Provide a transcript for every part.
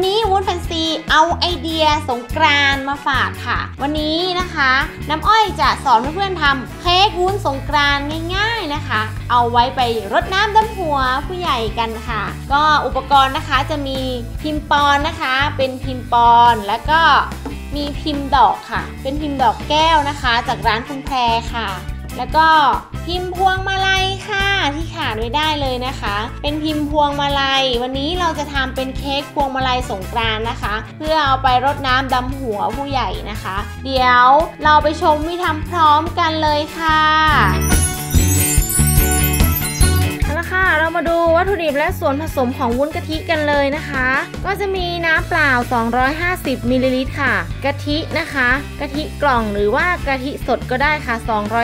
วันนี้วุ้นแฟนซีเอาไอเดียสงกรานมาฝากค่ะ วันนี้นะคะ น้ำอ้อยจะสอนเพื่อนๆทำเค้กวุ้นสงกรานง่ายๆนะคะ เอาไว้ไปรดน้ำดำหัวผู้ใหญ่กันค่ะ ก็อุปกรณ์นะคะจะมีพิมพ์ปอนนะคะ เป็นพิมพ์ปอนแล้วก็มีพิมพ์ดอกค่ะ เป็นพิมพ์ดอกแก้วนะคะ จากร้านคุณแพรค่ะ แล้วก็ พิมพ์พวงมาลัยค่ะที่ขาดไม่ได้เลยนะคะ เป็นพิมพ์พวงมาลัย วันนี้เราจะทำเป็นเค้กพวงมาลัยสงกรานนะคะ เพื่อเอาไปรดน้ำดำหัวผู้ใหญ่นะคะ เดี๋ยวเราไปชมวิธีทำพร้อมกันเลยค่ะ มาดูวัตถุดิบและส่วนผสมของวุ้นกะทิกันเลยนะคะ ก็จะมีน้ำเปล่า 250มิลลิลิตรค่ะ กะทินะคะ กะทิกล่องหรือว่ากะทิสดก็ได้ค่ะ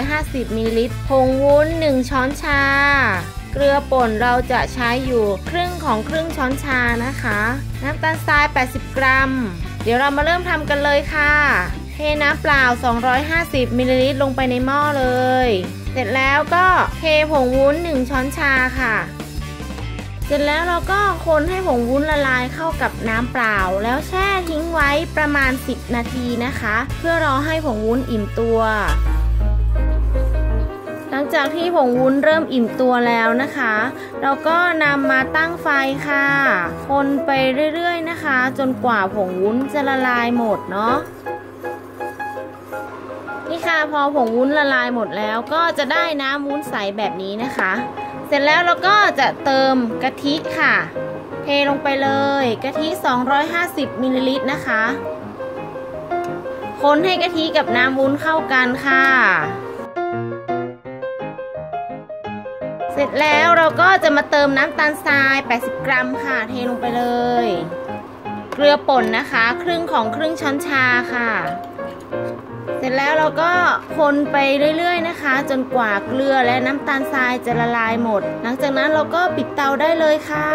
250มิลลิลิตรผงวุ้น 1 ช้อนชา เกลือป่นเราจะใช้อยู่ครึ่งของครึ่งช้อนชานะคะ น้ำตาลทราย 80 กรัม เดี๋ยวเรามาเริ่มทำกันเลยค่ะเทน้ำเปล่า 250มิลลิลิตรลงไปในหม้อเลย เสร็จแล้วก็เทผงวุ้น 1 ช้อนชาค่ะ เสร็จแล้วเราก็คนให้ผงวุ้นละลายเข้ากับน้ำเปล่า แล้วแช่ทิ้งไว้ประมาณ 10 นาทีนะคะ เพื่อรอให้ผงวุ้นอิ่มตัว หลังจากที่ผงวุ้นเริ่มอิ่มตัวแล้วนะคะ เราก็นำมาตั้งไฟค่ะ คนไปเรื่อยๆนะคะ จนกว่าผงวุ้นจะละลายหมดเนาะนี่ค่ะพอผงวุ้นละลายหมดแล้วก็จะได้น้ำวุ้นใสแบบนี้นะคะ ร็จแล้วเราก็จะเติมกะทิค่ะ เทลงไปเลยกะทิ 250มิลลิลิตรนะคะ คนให้กะทิกับน้ำวุ้นเข้ากันค่ะ เสร็จแล้วเราก็จะมาเติมน้ำตาลทราย 80 กรัมค่ะ เทลงไปเลย เกลือป่นนะคะ ครึ่งของครึ่งช้อนชาค่ะ เสร็จแล้วเราก็คนไปเรื่อยๆนะคะ จนกว่าเกลือและน้ำตาลทรายจะละลายหมด หลังจากนั้นเราก็ปิดเตาได้เลยค่ะ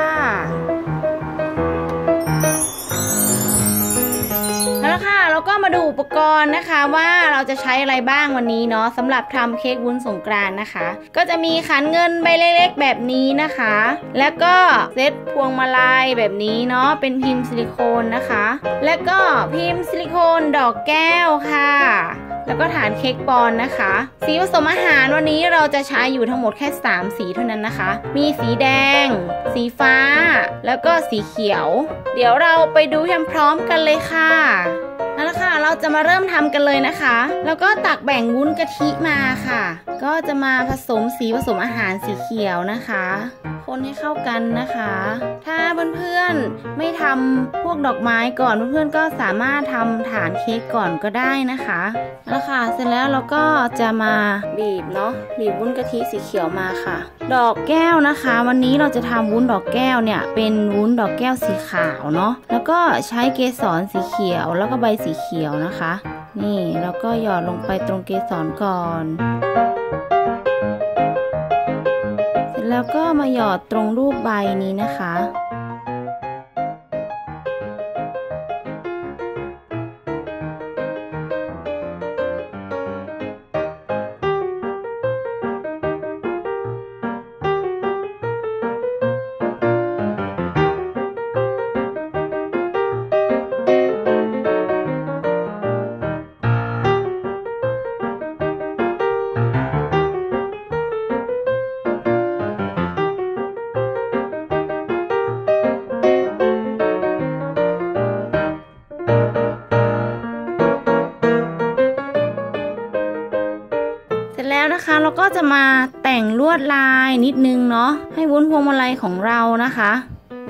ก็มาดูอุปกรณ์นะคะว่าเราจะใช้อะไรบ้างวันนี้เนาะสำหรับทำเค้กวุ้นสงกรานนะคะ ก็จะมีขันเงินใบเล็กๆแบบนี้นะคะ แล้วก็เซตพวงมาลัยแบบนี้เนาะเป็นพิมพ์ซิลิโคนนะคะ แล้วก็พิมพ์ซิลิโคนดอกแก้วค่ะแล้วก็ฐานเค้กปอนนะคะ สีผสมอาหารวันนี้เราจะใช้อยู่ทั้งหมดแค่ 3 สีเท่านั้นนะคะ มีสีแดง สีฟ้า แล้วก็สีเขียว เดี๋ยวเราไปดูพร้อมกันเลยค่ะ นั่นแหละค่ะ เราจะมาเริ่มทำกันเลยนะคะ แล้วก็ตักแบ่งวุ้นกะทิมาค่ะ ก็จะมาผสมสีผสมอาหารสีเขียวนะคะ คนให้เข้ากันนะคะ ถ้าเพื่อนๆไม่ทำพวกดอกไม้ก่อนเพื่อนๆก็สามารถทำฐานเค้กก่อนก็ได้นะคะแล้วค่ะ เสร็จแล้วเราก็จะมาบีบเนาะบีบวุ้นกะทิสีเขียวมาค่ะ ดอกแก้วนะคะ วันนี้เราจะทำวุ้นดอกแก้วเนี่ยเป็นวุ้นดอกแก้วสีขาวเนาะแล้วก็ใช้เกสรสีเขียวแล้วก็ใบสีเขียวนะคะ นี่แล้วก็หยอดลงไปตรงเกสรก่อน เสร็จแล้วก็มาหยอดตรงรูปใบนี้นะคะ นะคะเราก็จะมาแต่งลวดลายนิดนึงเนาะให้วุ้นพวงมาลัยของเรานะคะ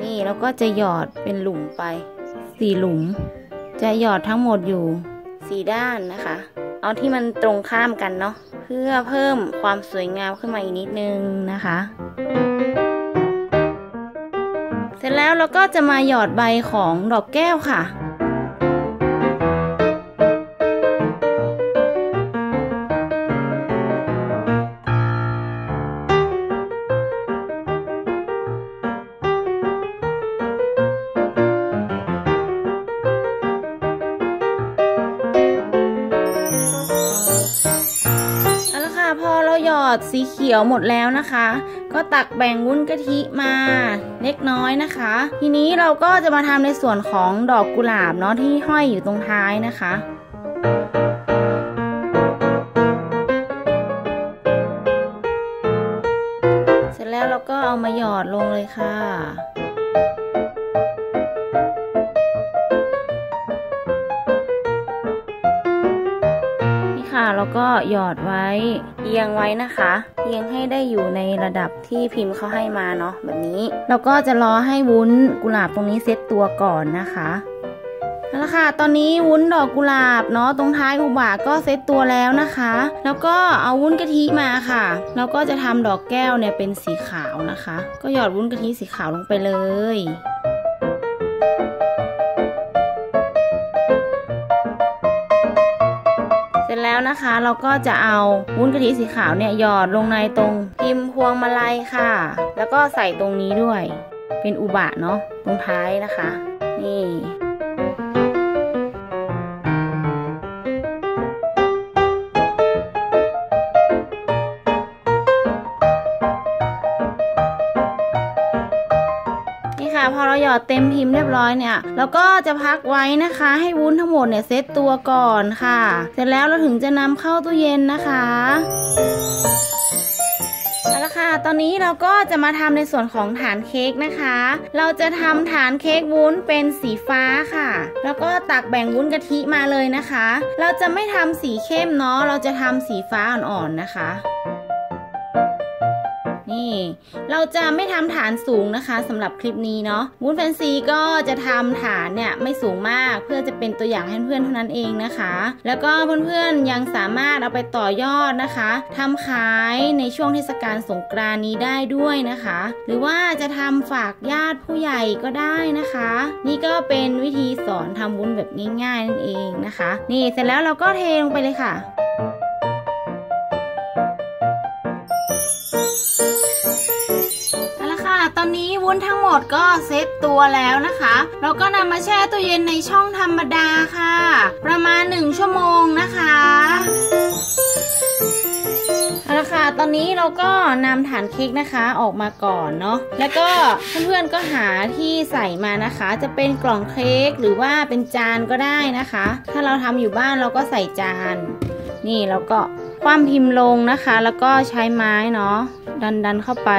นี่เราก็จะหยอดเป็นหลุมไปสี่หลุม จะหยอดทั้งหมดอยู่สี่ด้านนะคะ เอาที่มันตรงข้ามกันเนาะเพื่อเพิ่มความสวยงามขึ้นมาอีกนิดนึงนะคะ เสร็จแล้วเราก็จะมาหยอดใบของดอกแก้วค่ะ อดสีเขียวหมดแล้วนะคะ ก็ตักแบ่งวุ้นกะทิมาเล็กน้อยนะคะ ทีนี้เราก็จะมาทำในส่วนของดอกกุหลาบเนาะที่ห้อยอยู่ตรงท้ายนะคะเสร็จแล้วเราก็เอามาหยอดลงเลยค่ะ ค่ะ แล้วก็หยอดไว้เอียงไว้นะคะ เอียงให้ได้อยู่ในระดับที่พิมพ์เขาให้มาเนาะแบบนี้เราก็จะรอให้วุ้นกุหลาบตรงนี้เซตตัวก่อนนะคะนั่นแหละค่ะ ตอนนี้วุ้นดอกกุหลาบเนาะตรงท้ายอุบาก็เซตตัวแล้วนะคะ แล้วก็เอาวุ้นกะทิมาค่ะ แล้วก็จะทำดอกแก้วเนี่ยเป็นสีขาวนะคะ ก็หยอดวุ้นกะทิสีขาวลงไปเลย แล้วนะคะ เราก็จะเอาวุ้นกะทิสีขาวเนี่ยหยอดลงในตรงพิมพ์พวงมาลัยค่ะ แล้วก็ใส่ตรงนี้ด้วย เป็นอุบะเนาะตรงท้ายนะคะ นี่ เราหยอดเต็มพิมพ์เรียบร้อยเนี่ยเราก็จะพักไว้นะคะ ให้วุ้นทั้งหมดเนี่ยเซตตัวก่อนค่ะ เสร็จแล้วเราถึงจะนำเข้าตู้เย็นนะคะเอาละค่ะ ตอนนี้เราก็จะมาทำในส่วนของฐานเค้กนะคะ เราจะทำฐานเค้กวุ้นเป็นสีฟ้าค่ะ แล้วก็ตักแบ่งวุ้นกะทิมาเลยนะคะ เราจะไม่ทำสีเข้มเนาะ เราจะทำสีฟ้าอ่อนๆนะคะ นี่ เราจะไม่ทำฐานสูงนะคะสำหรับคลิปนี้เนาะวุ้นแฟนซีก็จะทำฐานเนี่ยไม่สูงมากเพื่อจะเป็นตัวอย่างให้เพื่อนเท่านั้นเองนะคะ แล้วก็เพื่อนๆยังสามารถเอาไปต่อยอดนะคะทำขายในช่วงเทศกาลสงกรานนี้ได้ด้วยนะคะ หรือว่าจะทำฝากญาติผู้ใหญ่ก็ได้นะคะ นี่ก็เป็นวิธีสอนทำวุ้นแบบง่ายๆนั่นเองนะคะ นี่เสร็จแล้วเราก็เทลงไปเลยค่ะ ตอนนี้วุ้นทั้งหมดก็เซตตัวแล้วนะคะเราก็นำมาแช่ตู้เย็นในช่องธรรมดาค่ะ ประมาณ 1 ชั่วโมงนะคะเอาละค่ะ ตอนนี้เราก็นำฐานเค้กนะคะออกมาก่อนเนาะ แล้วก็เพื่อนๆก็หาที่ใส่มานะคะ จะเป็นกล่องเค้กหรือว่าเป็นจานก็ได้นะคะ ถ้าเราทำอยู่บ้านเราก็ใส่จาน นี่แล้วก็คว่ำพิมพ์ลงนะคะ แล้วก็ใช้ไม้เนาะดันดันๆเข้าไป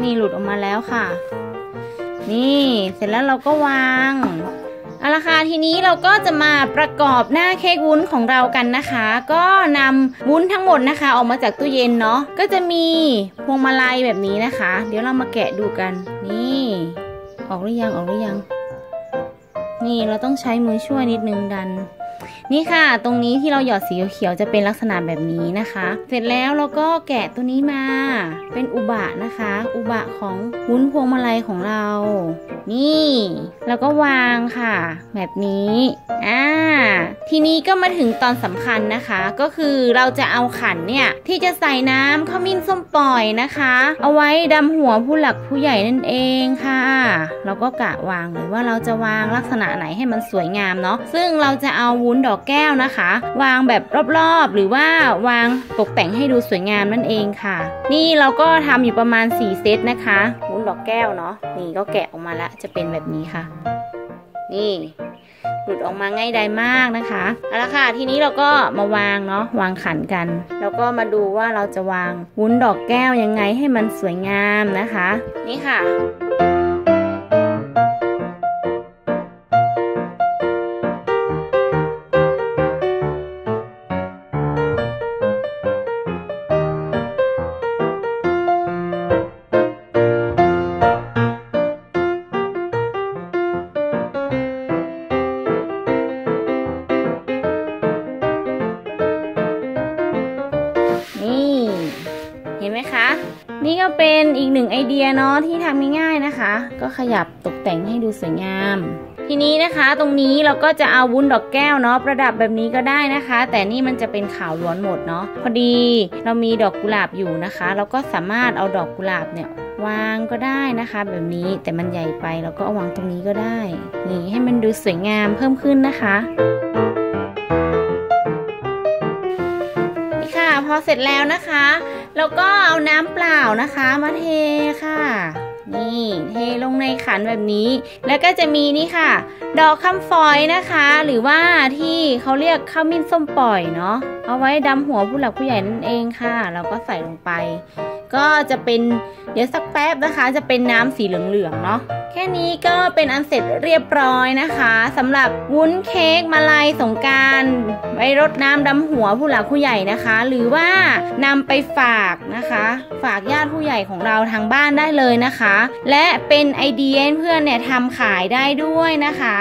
นี่หลุดออกมาแล้วค่ะ นี่เสร็จแล้วเราก็วางเอาละค่ะทีนี้เราก็จะมาประกอบหน้าเค้กวุ้นของเรากันนะคะ ก็นำวุ้นทั้งหมดนะคะ ออกมาจากตู้เย็นเนาะก็จะมีพวงมาลัยแบบนี้นะคะ เดี๋ยวเรามาแกะดูกันนี่ ออกหรือยังออกหรือยัง นี่เราต้องใช้มือช่วยนิดนึงดัน นี่ค่ะ ตรงนี้ที่เราหยอดสีเขียวจะเป็นลักษณะแบบนี้นะคะ เสร็จแล้วเราก็แกะตัวนี้มา เป็นอุบะนะคะ อุบะของวุ้นพวงมาลัยของเรา นี่แล้วก็วางค่ะ แบบนี้อ่าทีนี้ก็มาถึงตอนสำคัญนะคะ ก็คือเราจะเอาขันเนี่ยที่จะใส่น้ำข้มิ้นส้มปล่อยนะคะ เอาไว้ดำหัวผู้หลักผู้ใหญ่นั่นเองค่ะ เราก็กะวางเลยว่าเราจะวางลักษณะไหนให้มันสวยงามเนาะซึ่งเราจะเอาวุ้นนดอกแก้วนะคะ วางแบบรอบๆ หรือว่าวางตกแต่งให้ดูสวยงามนั่นเองค่ะ นี่เราก็ทำอยู่ประมาณ 4 เซตนะคะวุ้นดอกแก้วเนาะนี่ก็แกะออกมาแล้วจะเป็นแบบนี้ค่ะ นี่หลุดออกมาง่ายดายมากนะคะเอาละค่ะ ทีนี้เราก็มาวางเนาะวางขันกัน แล้วก็มาดูว่าเราจะวางวุ้นดอกแก้วยังไงให้มันสวยงามนะคะ นี่ค่ะ ยเนาะที่ทำง่ายๆนะคะ ก็ขยับตกแต่งให้ดูสวยงาม ทีนี้นะคะตรงนี้เราก็จะเอาวุ้นดอกแก้วเนาะประดับแบบนี้ก็ได้นะคะ แต่นี่มันจะเป็นขาวล้วนหมดเนาะพอดีเรามีดอกกุหลาบอยู่นะคะ เราก็สามารถเอาดอกกุหลาบเนี่ยวางก็ได้นะคะ แบบนี้แต่มันใหญ่ไปเราก็เอาวางตรงนี้ก็ได้ นี่ให้มันดูสวยงามเพิ่มขึ้นนะคะ เสร็จแล้วนะคะ แล้วก็เอาน้ำเปล่านะคะมาเทค่ะ นี่เทลงในขันแบบนี้ แล้วก็จะมีนี่ค่ะ ดอกคำฟอยนะคะ หรือว่าที่เขาเรียกข้าวมิ้นส้มปล่อยเนาะเอาไว้ดำหัวผู้หลักผู้ใหญ่นั่นเองค่ะ เราก็ใส่ลงไป ก็จะเป็นเดี๋ยวสักแป๊บนะคะ จะเป็นน้ำสีเหลืองๆเนาะแค่นี้ก็เป็นอันเสร็จเรียบร้อยนะคะสำหรับวุ้นเค้กมาลัยสงการไว้รดน้ำดำหัวผู้หลักผู้ใหญ่นะคะ หรือว่านำไปฝากนะคะ ฝากญาติผู้ใหญ่ของเราทางบ้านได้เลยนะคะ และเป็นไอเดียเพื่อนเนี่ยทำขายได้ด้วยนะคะ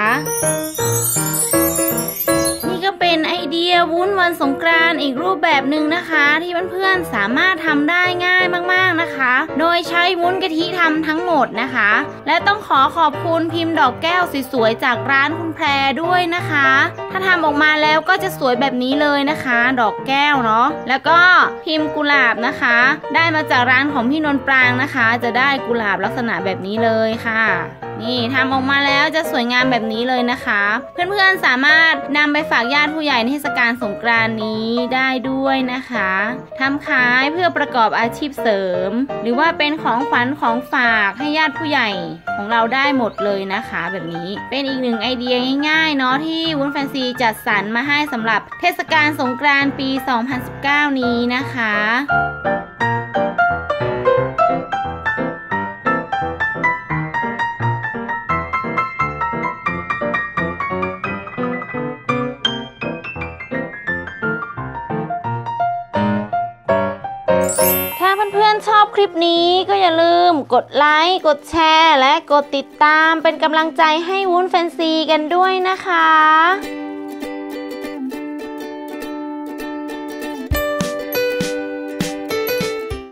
เป็นไอเดียวุ้นวันสงกรานต์อีกรูปแบบหนึ่งนะคะ ที่เพื่อนๆสามารถทำได้ง่ายมากๆนะคะ โดยใช้วุ้นกะทิทำทั้งหมดนะคะ และต้องขอขอบคุณพิมพ์ดอกแก้วสวยๆจากร้านคุณแพรด้วยนะคะ ถ้าทำออกมาแล้วก็จะสวยแบบนี้เลยนะคะ ดอกแก้วเนาะแล้วก็พิมพ์กุหลาบนะคะ ได้มาจากร้านของพี่นนท์ปรางนะคะ จะได้กุหลาบลักษณะแบบนี้เลยค่ะ นี่ทำออกมาแล้วจะสวยงามแบบนี้เลยนะคะ เพื่อนๆสามารถนำไปฝากญาติผู้ใหญ่ในเทศกาลสงกรานต์นี้ได้ด้วยนะคะทำขายเพื่อประกอบอาชีพเสริม หรือว่าเป็นของขวัญของฝากให้ญาติผู้ใหญ่ของเราได้หมดเลยนะคะ แบบนี้เป็นอีกหนึ่งไอเดียง่ายๆเนาะที่วุ้นแฟนซีจัดสรรมาให้สำหรับเทศกาลสงกรานต์ปี 2019 นี้นะคะ เพื่อนๆชอบคลิปนี้ก็อย่าลืมกดไลค์ กดแชร์ และกดติดตามเป็นกำลังใจให้วุ้นแฟนซีกันด้วยนะคะ